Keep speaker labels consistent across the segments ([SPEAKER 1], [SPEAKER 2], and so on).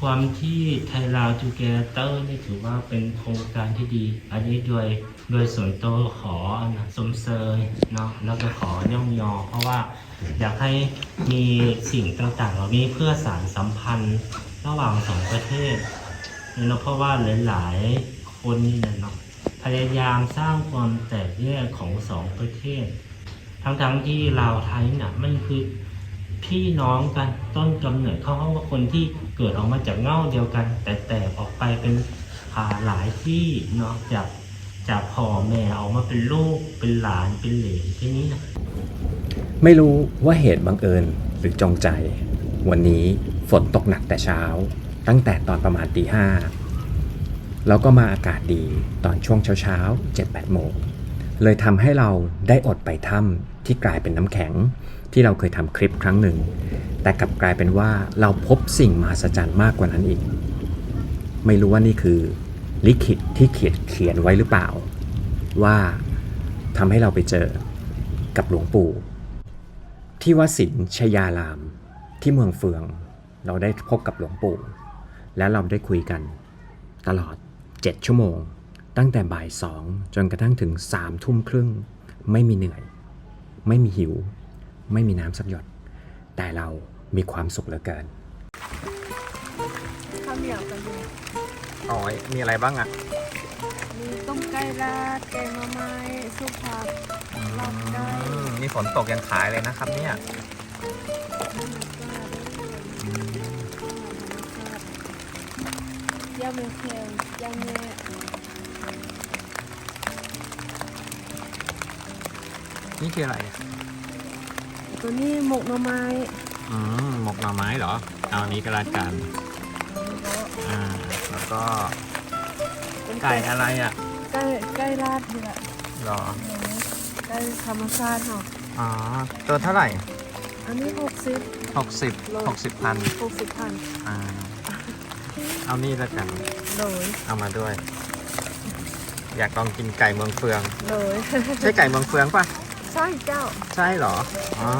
[SPEAKER 1] ความที่ไทยลาวจูเกเตอร์นี่ถือว่าเป็นโครงการที่ดี อันนี้โดยโดยส่วนตัวขอนะสมเสยเนาะแล้วก็ขอย่องยอ เพราะว่าอยากให้มีสิ่งต่างๆเหล่านี้เพื่อสารสัมพันธ์ระหว่างสองประเทศเนาะเพราะว่าหลายๆคนนี่นะเนาะพยายามสร้างความแตกแยกของสองประเทศ ทั้งๆที่ลาวไทยน่ะมันคือ พี่น้องกันต้นกำเนิดเขาเขาว่าคนที่เกิดออกมาจากเง่าเดียวกัน แต่แตกออกไปเป็นอ่าหลายที่เนาะจากจากพ่อแม่ออกมาเป็นลูกเป็นหลานเป็นเหลนที่นี้นะ
[SPEAKER 2] ไม่รู้ว่าเหตุบังเอิญหรือจงใจ วันนี้ฝนตกหนักแต่เช้า ตั้งแต่ตอนประมาณตีห้าแล้วก็มาอากาศดีตอนช่วงเช้าเช้าๆ7-8โมง เลยทำให้เราได้อดไปถ้ำที่กลายเป็นน้ำแข็ง ที่เราเคยทำคลิปครั้งหนึ่ง แต่กลับกลายเป็นว่าเราพบสิ่งมหัศจรรย์มากกว่านั้นอีก ไม่รู้ว่านี่คือลิขิตที่เขียนเขียนไว้หรือเปล่า ว่าทำให้เราไปเจอกับหลวงปู่ ที่วัดศิลป์ชยารามที่เมืองเฟือง เราได้พบกับหลวงปู่ และเราได้คุยกัน ตลอด 7 ชั่วโมง ตั้งแต่บ่ายสองจนกระทั่งถึง3ามทุ่มครึ่ง ไม่มีเหนื่อย ไม่มีหิว ไม่มีน้ำสักหยด แต่เรามีความสุขเหลือเกิน
[SPEAKER 3] ข้าวเหนียวกันอยู่
[SPEAKER 2] อ๋อมีอะไรบ้างอะ
[SPEAKER 3] มีต้มไก่ราดแกงมะไม้ซุปผักลาบไก่
[SPEAKER 2] นี่ฝนตกยังขายเลยนะครับเนี่ย
[SPEAKER 3] ย่างเมแคงย่างแม่
[SPEAKER 2] นี่คืออะไร
[SPEAKER 3] ตัวนี้หมกหน่อไม้
[SPEAKER 2] อืมหมกหน่อไม้เหรอ เอาอันนี้ก็แล้วกันอ่าแล้วก็
[SPEAKER 3] เป็น
[SPEAKER 2] ไก่อะไรอะ
[SPEAKER 3] ไก่ไก่ราดนี่แหละ
[SPEAKER 2] หรอ
[SPEAKER 3] ไก่ธรรมชาติเนาะ
[SPEAKER 2] อ๋อตัวเท่าไหร่
[SPEAKER 3] อันนี้หกสิบ
[SPEAKER 2] หกสิบหกสิบพัน
[SPEAKER 3] หกสิบพัน
[SPEAKER 2] อ่าเอานี่แล้วกัน
[SPEAKER 3] โดย
[SPEAKER 2] เอามาด้วย อยากลองกินไก่เมืองเฟือง
[SPEAKER 3] โดย
[SPEAKER 2] ใช่ไก่เมืองเฟืองป่ะ
[SPEAKER 3] ใช่เจ้า
[SPEAKER 2] ใช่เหรออ๋อ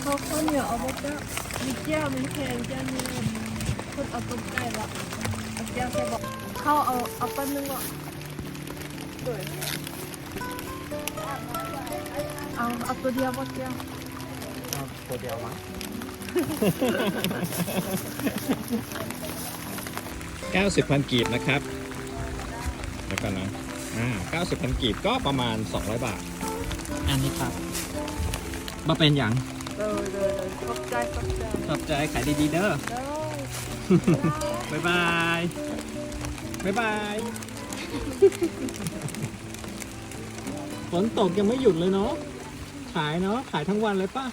[SPEAKER 3] เขาข้าวเหนียวเอาไปเจ้ามีแก้วมีแคงย่างแม่คนเอาต้มไก่ละเอาแก้วแกบอกเข้าเอาเอาปั้นนึงอะโดยเอาเอาตัวเดียวหมดแก้ว
[SPEAKER 2] ตัวเดียวมั้ง 90พันกีบนะครับ แล้วกันนะอ่า90พันกีบก็ประมาณ 200 บาท อันนี้ครับมาเป็นอย่าง
[SPEAKER 3] เลยเลยเลยขอบใจขอบใจ
[SPEAKER 2] ขอบใจขายดีๆเด้อ
[SPEAKER 3] เลย
[SPEAKER 2] บ๊ายบายบ๊ายบายฝนตกยังไม่หยุดเลยเนาะขายเนาะขายทั้งวันเลยป่ะ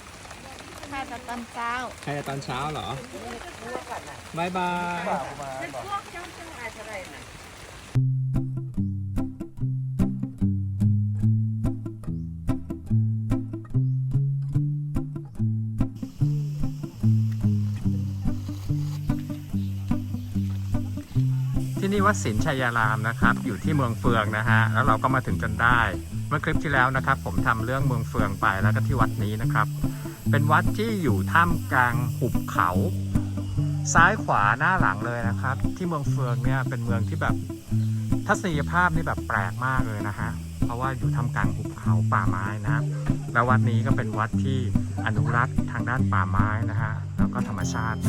[SPEAKER 3] ข้าจะตอนเช้า
[SPEAKER 2] ขายแต่ตอนเช้าเหรอบายบาย ที่นี่วัดศิลชัยารามนะครับ อยู่ที่เมืองเฟืองนะฮะ แล้วเราก็มาถึงจนได้ เมื่อคลิปที่แล้วนะครับ ผมทำเรื่องเมืองเฟืองไปแล้วก็ที่วัดนี้นะครับ เป็นวัดที่อยู่ท่ามกลางหุบเขา ซ้ายขวาหน้าหลังเลยนะครับ ที่เมืองเฟืองเนี่ยเป็นเมืองที่แบบทัศนียภาพนี่แบบแปลกมากเลยนะฮะ เพราะว่าอยู่ท่ามกลางหุบเขาป่าไม้นะแล้ววัดนี้ก็เป็นวัดที่อนุรักษ์ทางด้านป่าไม้นะฮะ แล้วก็ธรรมชาติ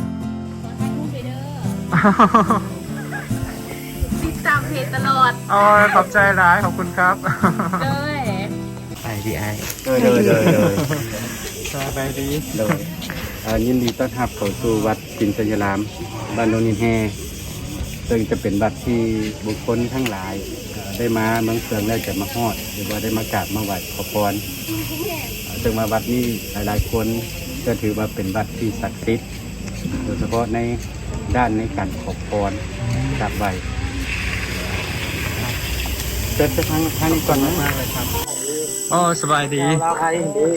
[SPEAKER 3] ติดตามเพจตลอด
[SPEAKER 2] โอ้ยขอบใจร้ายขอบคุณครับ
[SPEAKER 3] เลย
[SPEAKER 1] ไปดีไอ
[SPEAKER 4] เลยเลยเลยเลย
[SPEAKER 2] สบายดี
[SPEAKER 4] เลยเอ่อยินดีต้อนรับเข้าสู่วัดจินสยารามบ้านโนนินแฮซึ่งจะเป็นวัดที่บุคคลทั้งหลายเอ่อได้มาเมืองเฟืองแล้วจะมาฮอด หรือว่าได้มากราบมาไหว้ขอพรเอ่อซึ่งมาวัดนี้หลายๆคนก็ถือว่าเป็นวัดที่ศักดิ์สิทธิ์โดยเฉพาะในด้านในการขอพรกราบไหว้ เกิดไปทางทางนี้ก่อนนะ
[SPEAKER 2] โอ้สบายดี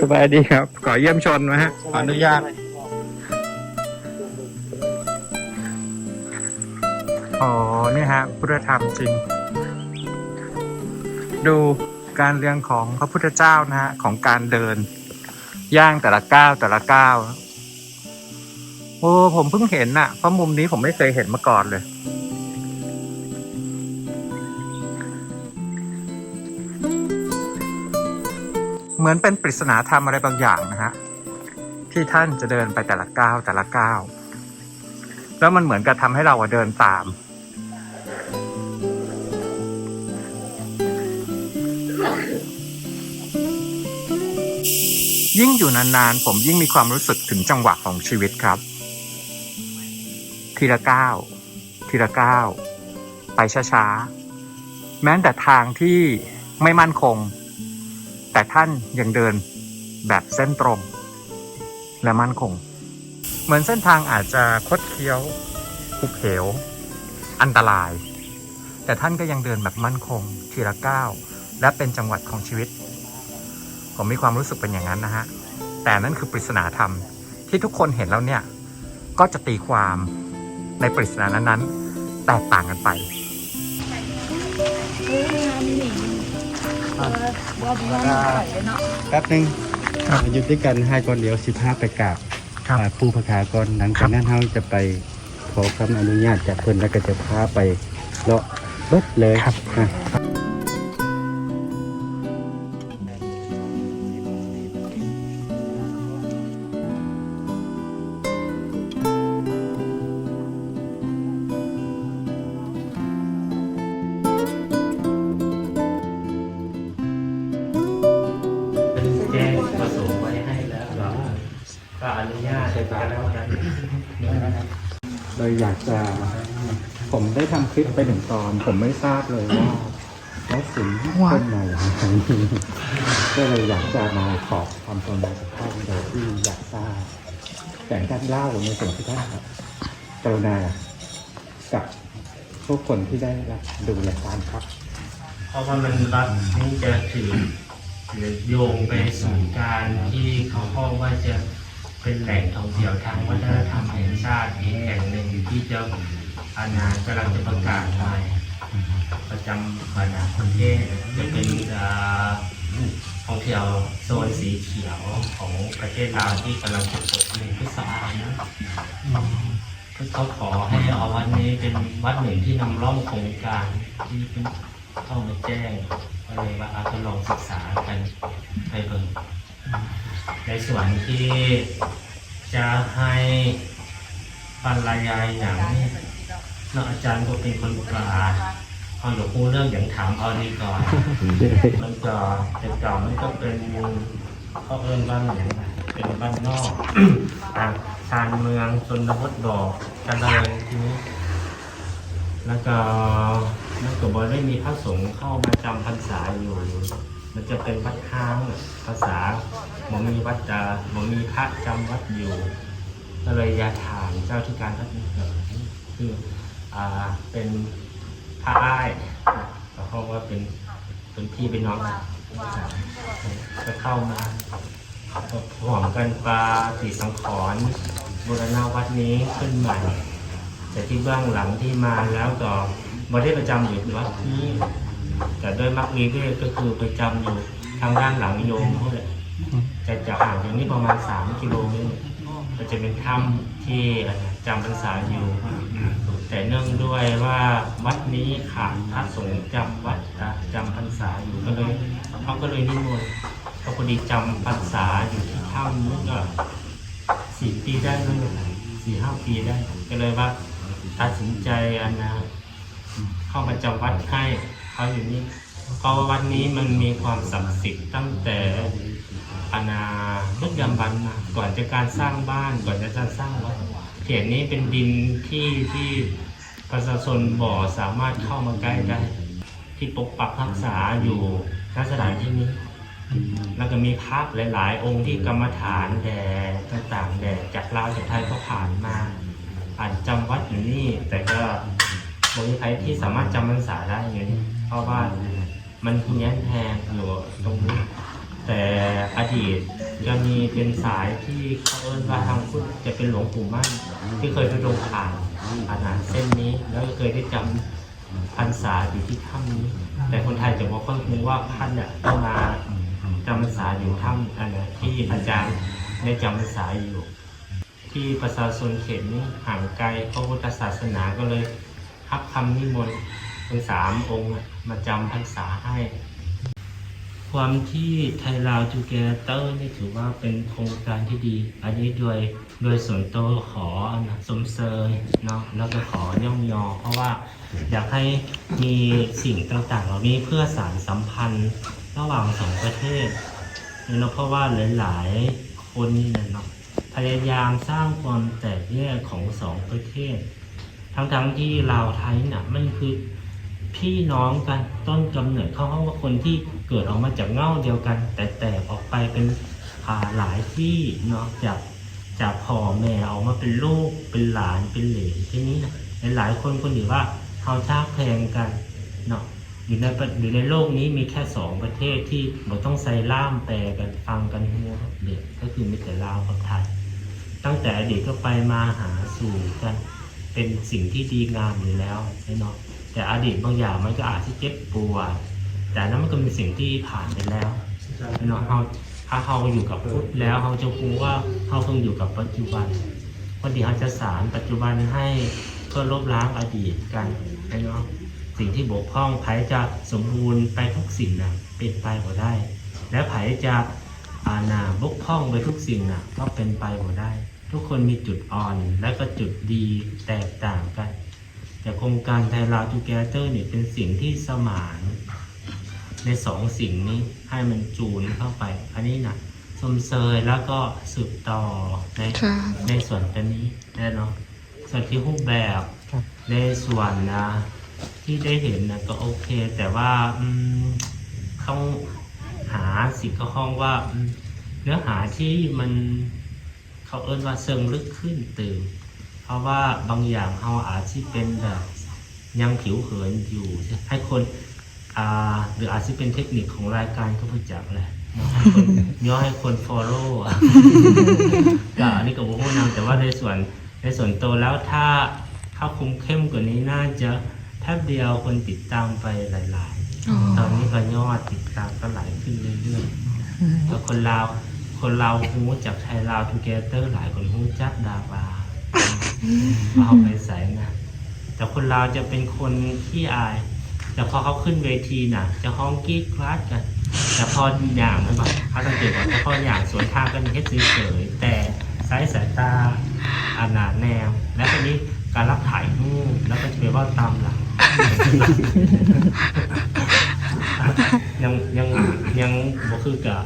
[SPEAKER 2] สบายดีครับ ขอเยี่ยมชนนะฮะ ขออนุญาตอ๋อนี่ฮะ พุทธธรรมจริง ดูการเรียงของพระพุทธเจ้านะฮะ ของการเดิน ย่างแต่ละก้าวแต่ละก้าวโอ้ผมเพิ่งเห็นน่ะเพราะมุมนี้ผมไม่เคยเห็นมาก่อนเลย เหมือนเป็นปริศนาธรรมอะไรบางอย่างนะฮะที่ท่านจะเดินไปแต่ละก้าวแต่ละก้าวแล้วมันเหมือนกับทำให้เราเดินตาม ยิ่งอยู่นานๆ ผมยิ่งมีความรู้สึกถึงจังหวะของชีวิตครับ ทีละก้าวทีละก้าวไปช้าๆ แม้แต่ทางที่ไม่มั่นคง แต่ท่านยังเดินแบบเส้นตรง และมั่นคง เหมือนเส้นทางอาจจะคดเคี้ยวขุกเหว อันตราย แต่ท่านก็ยังเดินแบบมั่นคง ทีละก้าวและเป็นจังหวัดของชีวิต ผมมีความรู้สึกเป็นอย่างนั้นนะฮะ แต่นั่นคือปริศนาธรรมที่ทุกคนเห็นแล้วเนี่ย ก็จะตีความในปริศนานั้นๆแตกต่างกันไป
[SPEAKER 3] เอองามนี่เออว่าบ้านไปเนาะ
[SPEAKER 4] แป๊บหนึง
[SPEAKER 2] ครับ
[SPEAKER 4] หยุดด้วยกันให้ก่อนเดี๋ยวสิบห้าไปกราบ
[SPEAKER 2] ครับ
[SPEAKER 4] อ่าผู้พระคาก่อนหลังจากนั้นเราจะไปขอคำอนุญาตจากเพิ่นแล้วก็จะพาไปเลาะเบิดเลย
[SPEAKER 2] ครับ
[SPEAKER 1] นุญาตก็แล้วกัน
[SPEAKER 4] เราอยากจะผมได้ทำคลิปไปหนึ่งตอน ผมไม่ทราบเลยว่าว่าสิงต้นไหนก็เลยอยากจะมาขอความกรุณาจากท่านโดยที่อยากทราบแต่ท่านเล่าในส่วนที่ท่านกรุณากับทุกคนที่ได้รับดูรายการครับ
[SPEAKER 1] เพราะว่ามันรัฐนี้จะถือถือโยงไปสู่การที่เขาพ้องว่าจะ เป็นแหล่งท่องเที่ยวทางวัฒนธรรมแห่งชาติอีกแห่งหนึ่งอยู่ที่เจะอาณากำลังจะประกาศใหม่ประจำบรรดาประเทศจะเป็นอ่าท่องเที่ยวโซนสีเขียวของประเทศลาวที่กำลังจะเปิดในพฤษภานะเขาขอให้เอาวัดนี้เป็นวัดหนึ่งที่นำร่องโครงการที่เป็นข้ามาแจ้งก็เลยว่าอาจะลองศึกษากันไปเบิ่ง ในส่วนที่จะให้บรรยายอย่างนี้เนอาจารย์ก็เป็นคนกลางพอหลวงปู่เรื่องอย่างถามเอาดีก่อน มันก็แต่เก่ามันก็เป็นเขาเอิ้นบ้านอย่างเป็นบ้านนอกต่างชานเมืองชนบทบอกกันเลยทีนี้แล้วก็แล้วก็บอได้มีพระสงฆ์เข้ามาจำพรรษาอยู่ มันจะเป็นวัดค้างภาษาหมอมีวัดจาหมอมีพระจำวัดอยู่ ก็เลยอยากถามเจ้าที่การวัดนี้คืออ่าเป็นพระอ้ายเขาเขาว่าเป็นเป็นพี่เป็นน้องกันก็เข้ามาหอมกันปลาสีสังขรบูรณาวัดนี้ขึ้นใหม่แต่ที่เบื้องหลังที่มาแล้วก็ม่ได้ประจำอยู่วัดนี้ แต่ด้วยมักมีเวก็คือประจำอยู่ทางด้านหลังโยมเขาเลยจะจะห่างจากนี้ประมาณ3กิโลเมตรก็จะเป็นถ้ำที่จำพรรษาอยู่ แต่เนื่องด้วยว่าวัดนี้ขาดพระสงฆ์จำวัดจำพรรษาอยู่ก็เลยเขาก็เลยนิมนต์ก็พอดีจำพรรษาอยู่ที่ถ้ำนี้ก็สี่ปีได้ไหมสี่ห้าปีได้ก็เลยว่าตัดสินใจอันนะเข้ามาจำวัดให้ เขาอยู่นี่เพราะวัดนี้มันมีความศักดิ์สิทธิ์ตั้งแต่อาณาลึกยำบันมาก่อนจะการสร้างบ้านก่อนจะการสร้างวัดเขตนี้เป็นดินที่ที่ประชาชนบ่อสามารถเข้ามาใกล้ได้ ที่ปกปักรักษาอยู่ณสถานที่นี้แล้วก็มีพระหลาย ๆ องค์ที่กรรมฐานแด่ต่างๆแด่จากลาวจากไทยก็ผ่านมาผ่านจำวัดอยู่นี่แต่ก็บริใครที่สามารถจำพรรษาได้อยู่นี่ เพราะว่ามันเฮี้ยแทงอยู่ตรงนี้ แต่อดีตจะมีเป็นสายที่เขาเอิ้นว่าทางพุทธจะเป็นหลวงปู่มั่น ที่เคยไปลงผ่านอาณาเส้นนี้ แล้วก็เคยได้จำพรรษาอยู่ที่ถ้ำนี้ แต่คนไทยจะบอกค่อยรู้ว่าท่านเนี่ยต้องมาจำพรรษาอยู่ถ้ำอันนะที่อาจารย์ได้จำพรรษาอยู่ ที่ประชาชนเข็นห่างไกลพระพุทธศาสนาก็เลยรับคำนิมนต์ เป็นสามองค์มาจำพรรษาให้ ความที่ไทยลาวจูเกเตอร์นี่ถือว่าเป็นโครงการที่ดี อันนี้โดยโดยส่วนตัวขอนะสมเสยเนาะแล้วก็ขอย่องยอ เพราะว่าอยากให้มีสิ่งต่างๆ เหล่านี้เพื่อสารสัมพันธ์ระหว่างสองประเทศเนาะเพราะว่าหลายๆคนนี่นะเนาะพยายามสร้างความแตกแยกของสองประเทศ ทั้งๆที่ลาวไทยน่ะมันคือ พี่น้องกันต้นกำเนิดเขาเขาว่าคนที่เกิดออกมาจากเง่าเดียวกัน แต่แตกออกไปเป็นอ่าหลายที่เนาะจากจากพ่อแม่ออกมาเป็นลูกเป็นหลานเป็นเหลนที่นี้นะหลายคนคนอยู่ว่าเขาชาแพงกันเนาะอยู่ในอยู่ในโลกนี้มีแค่สองประเทศที่เราต้องใส่ล่ามแปลกันฟังกันหัวเด็กก็คือมีแต่ลาวกับไทยตั้งแต่อดีตก็ไปมาหาสู่กัน เป็นสิ่งที่ดีงามอยู่แล้วเนาะ แต่อดีตบางอย่างมันก็อาจจะเจ็บปวดแต่นั้นมันก็เป็นสิ่งที่ผ่านไปแล้วเนาะเราถ้าเราอยู่กับพุทธแล้วเราจะรู้ว่าเราเพิ่งอยู่กับปัจจุบันวันนี้เราจะสารปัจจุบันให้เพื่อลบล้างอดีตกันเนาะสิ่งที่บกพร่องไผจะสมบูรณ์ไปทุกสิ่งนะเป็นไปบ่ได้ และไผจะอานาบกพร่องไปทุกสิ่งนะก็เป็นไปบ่ได้ ทุกคนมีจุดอ่อนและก็จุดดีแตกต่างกัน แต่โครงการไทยลาวทูเกเตอร์เนี่ยเป็นสิ่งที่สมานในสองสิ่งนี้ให้มันจูนเข้าไป อันนี้นะสมเสยแล้วก็สืบต่อใน
[SPEAKER 5] ค่ะ
[SPEAKER 1] ในส่วนตัวนี้แน่เนอนส่วนที่รูปแบบในส่วนนะ ที่ได้เห็นนะก็โอเค แต่ว่าอืมต้องหาสิ่งเข้าห้องว่าอืมเนื้อหาที่มันเขาเอิ้นว่าเชิงลึกขึ้นตื่น เพราะว่าบางอย่างเราอาจที่เป็นแบบยังผิวเผินอยู่ ให้คนอ่าหรืออาจจะเป็นเทคนิคของรายการก็พูดจักแหละเนาะให้คนย่อให้คน follow อะก็อันนี้ก็บอกว่านำแต่ว่าในส่วนในส่วนตัวแล้วถ้าถ้าคุมเข้มกว่านี้น่าจะแป๊บเดียวคนติดตามไปหลาย
[SPEAKER 5] อ๋อ
[SPEAKER 1] ๆตอนนี้ก็ยอดติดตามก็ไหลขึ้นเรื่อยๆแล้วคนลาวคนลาวฮู้จากไทยลาวทูเกเตอร์หลายคนฮู้จักดาบา เอาไปใส่นะแต่คนลาวจะเป็นคนที่อาย แต่พอเขาขึ้นเวทีน่ะ จะห้องกรีดกราดกัน แต่พออย่างนั้นแบบเขาสังเกตว่าแต่พออย่างสวนทางกันเฮ็ดเฉยๆแต่สายสายตาอานาแนว และทีนี้การรับถ่ายรูปแล้วก็จะไปว่าตามหลังยังยังยังบ่คือกับ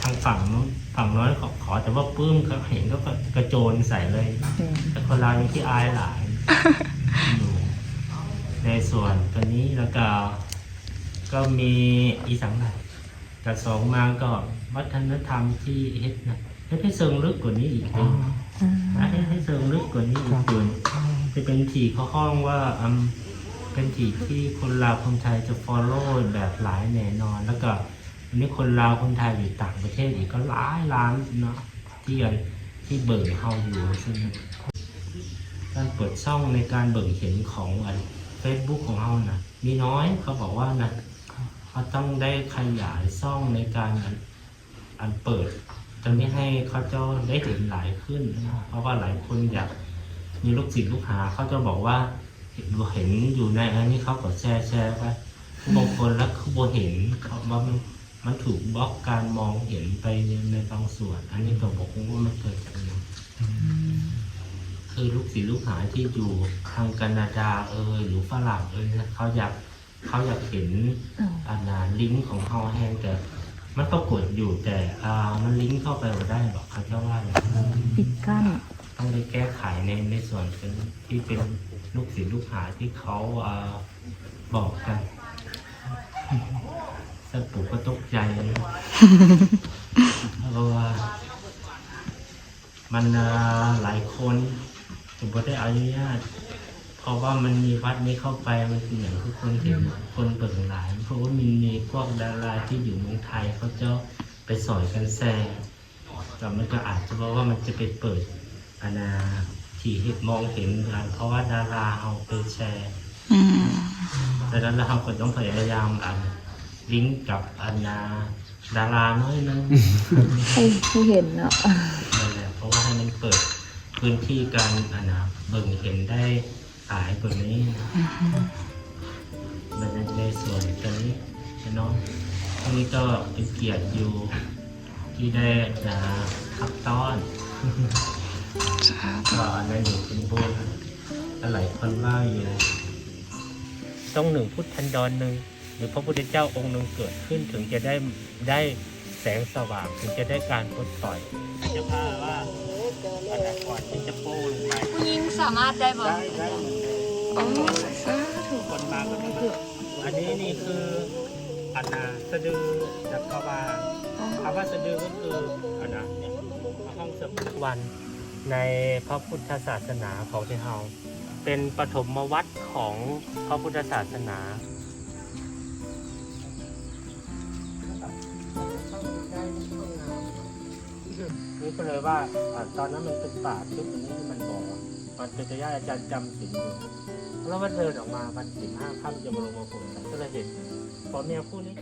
[SPEAKER 1] ทางฝั่งนู้น ฝั่งน้อยขอขอแต่ว่าปื้มเขาเห็นก็กระโจนใส่เลยแต่คนเรายังที่อายหลายอยู่ในส่วนตัวนี้แล้วก็ ก็มีอีสังหลายกับสองมาก็วัฒนธรรมที่เฮ็ดนะเฮ็ดให้เชิงลึกกว่านี้อีกเป็นให้ให้เชิงลึกกว่านี้อีกเป็นจะเป็นทีเขาห้องว่าอืมเป็นทีที่คนลาวคนไทยจะ follow แบบหลายแน่นอนแล้วก็ อันนี้คนลาวคนไทยอยู่ต่างประเทศอีกก็หลายล้านเนาะที่ยังที่เบิ่งเฮาอยู่ซึ่งการเปิดช่องในการเบิ่งเห็นของอันเฟซบุ๊กของเรานะมีน้อยเขาบอกว่านะเขาต้องได้ขยายช่องในการอันอันเปิดจนที่ให้เขาเจ้าได้เห็นหลายขึ้นนะเพราะว่าหลายคนอยากมีลูกศิษย์ลูกหาเขาจะบอกว่าเห็นเห็นอยู่ในอันนี้เขาก็แชร์แชร์ไปบางคนแล้วคือโบเห็นเขาว่ามัน มันถูกบล็อกการมองเห็นไปในในบางส่วน อันนี้ก็บอกว่ามันเกิดจากอะไรคือลูกศิษย์ลูกหาที่อยู่ทางแคนาดาเอยหรือฝรั่งเอยนะเขาอยากเขาอยากเห็นอันนาลิงก์ของเขาแห้งแต่มันปรากฏอยู่แต่อ่ามันลิงก์เข้าไปไม่ได้หรอกเขาจะว่าอย่างนั้น
[SPEAKER 5] ปิดกั้น
[SPEAKER 1] ต้องไปแก้ไขในในส่วนเป็นที่เป็นลูกศิษย์ลูกหาที่เขาอ่าบอกกัน สปู่ก็ตกใจนะเพราะว่า มันอ่าหลายคนผมบ่ได้อนุญาตเพราะว่ามันมีวัดนี้เข้าไปมันเป็นอย่างทุกคนเห็นคนเปิดหลายเพราะว่ามันมีพวกดาราที่อยู่เมืองไทยเขาจะไปสอยกันแซ่แต่มันก็อาจจะเพราะว่ามันจะไปเปิดอาณาที่เห็นมองเห็นกันเพราะว่าดาราเอาไปแชร์
[SPEAKER 5] อืม
[SPEAKER 1] ดังนั้นเราก็ต้องพยายามอัน ลิงก์กับอาณาดาราน้อยนึง
[SPEAKER 5] ให้ให้เห็นเนาะ
[SPEAKER 1] นั่นแหละเพราะว่าให้มันเปิดเปิดพื้นที่การอะนะเบิ่งเห็นได้ขายแบบนี้นะมันในส่วนตรงนี้เนาะอันนี้ก็เป็นเกียรติอยู่ที่ได้จะขับต้อนก็ในหนึ่งเป็นบุญหลายคนว่าอยู่ต้องหนึ่งพุทธันดรหนึ่ง หรือพระพุทธเจ้าองค์หนึ่งเกิดขึ้นถึงจะได้ได้แสงสว่างถึงจะได้การปลดปล่อยจะพาว่าอันนั้นก่อนที่จะโป้ลงไป
[SPEAKER 3] ผู้หญิงสามารถได้บ่
[SPEAKER 1] ได้ได้
[SPEAKER 3] โอ้สาธุ
[SPEAKER 1] คนมาก็ได้อันนี้นี่คืออันนาสะดือจักรวาลคำว่าสะดือก็คืออันนะเนี่ยห้องสมุดวันในพระพุทธศาสนาของที่เฮาเป็นปฐมวัตรของพระพุทธศาสนา นี่ก็เลยว่าอ่าตอนนั้นมันเป็นป่าทุกวันนี้มันบอกมันเป็นจะย่าอาจารย์จำศีลอยู่แล้วมันเดินออกมาวันสิบห้าค่ำจะมาลงมาผมก็เลยเห็นพอเมียคู่นี้